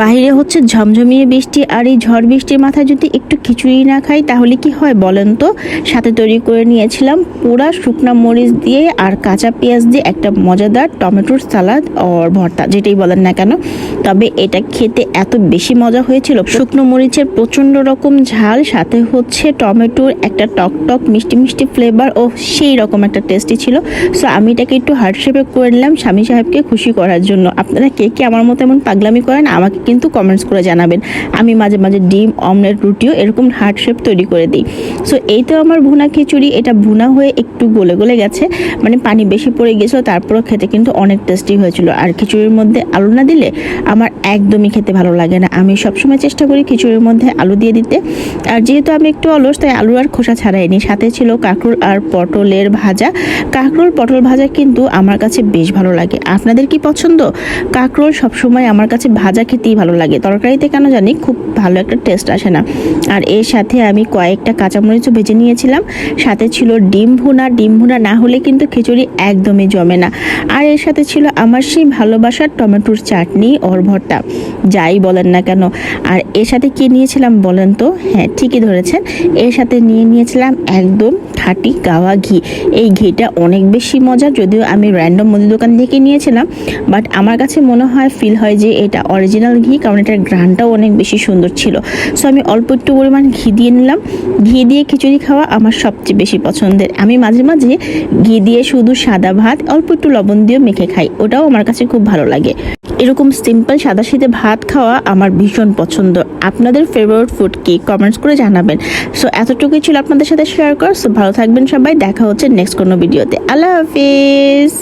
বাইরে হচ্ছে ঝমঝমিয়ে বৃষ্টি আর এই ঝড় বৃষ্টির মাথায় যদি একটু খিচুড়ি না খাই, তাহলে কি হয় বলেন তো? সাথে তৈরি করে নিয়েছিলাম পুরা শুকনা মরিচ দিয়ে আর কাঁচা পেঁয়াজ দিয়ে একটা মজাদার টমেটোর সালাদ আর ভর্তা, যেটাই বলেন না কেন। তবে এটা খেতে এত বেশি মজা হয়েছিল। শুকনো মরিচের প্রচণ্ড রকম ঝাল, সাথে হচ্ছে টমেটোর একটা টক টক মিষ্টি মিষ্টি ফ্লেভার ও সেই রকম একটা টেস্টি ছিল। সো আমি এটাকে একটু হার্ড শেপে করে নিলাম স্বামী সাহেবকে খুশি করার জন্য। আপনারা কে কে আমার মতো এমন পাগলামি করেন, আমাকে কিন্তু কমেন্টস করে জানাবেন। আমি মাঝে মাঝে ডিম, অমলেট, রুটিও এরকম হার্ড শেপ তৈরি করে দিই। সো এই তো আমার ভুনা খিচুড়ি। এটা ভুনা হয়ে একটু গলে গলে গেছে। মানে পানি বেশি পড়ে গেছিল তারপরও খেতে কিন্তু অনেক টেস্টি হয়েছিল। আর খিচুড়ির মধ্যে আলু না দিলে আমার একদমই খেতে ভালো লাগে না। আমি সবসময় চেষ্টা করি খিচুড়ির মধ্যে আলু দিয়ে দিতে। আর যেহেতু আমি একটু অলস, তাই আলু আর খোসা ছাড়াইনি। সাথে ছিল কাঁকরোল আর পটলের ভাজা। কাঁকরোল, পটল ভাজা কিন্তু আমার কাছে বেশ ভালো লাগে। আপনাদের কি পছন্দ? কাঁকরোল সবসময় আমার কাছে ভাজা খেতেই ভালো লাগে। তরকারিতে কেন জানি খুব ভালো একটা টেস্ট আসে না। আর এর সাথে আমি কয়েকটা কাঁচামরিচও ভেজে নিয়েছিলাম। সাথে ছিল ডিম ভুনা। ডিম ভুনা না হলে কিন্তু খিচুড়ি একদমই জমে না। আর এর সাথে ছিল আমার সেই ভালোবাসার টমেটোর চাটনি ওর ভর্তা। যাই বলেন না কেন। আর এর সাথে কি নিয়েছিলাম বলেন তো? হ্যাঁ ঠিকই ধরেছেন। এর সাথে নিয়ে নিয়েছিলাম একদম খাঁটি গাওয়া ঘি। এই ঘিটা অনেক বেশি মজা যদিও আমি র্যান্ডম মুদি দোকান থেকে নিয়েছিলাম। বাট আমার কাছে মনে হয় ফিল হয় যে এটা অরিজিনাল ঘি, কারণ এটার ঘ্রাণটাও অনেক বেশি সুন্দর ছিল। সো আমি অল্প একটু পরিমাণ ঘি দিয়ে নিলাম। ঘি দিয়ে খিচুড়ি খাওয়া আমার সবচেয়ে বেশি পছন্দের। আমি মাঝে মাঝে ঘি দিয়ে শুধু সাদা ভাত, অল্প একটু লবণ দিয়ে মেখে খাই। ওটাও আমার কাছে খুব ভালো লাগে। এরকম সিম্পল সাদা শীতে ভাত খাওয়া আমার ভীষণ পছন্দ। আপনাদের ফেভারিট ফুড কি? কমেন্টস করে জানাবেন। সো এতটুকুই ছিল আপনাদের সাথে শেয়ার কর সো ভালো থাকবেন সবাই। দেখা হচ্ছে নেক্সট কোনো ভিডিওতে আল্লাহ হাফিজ।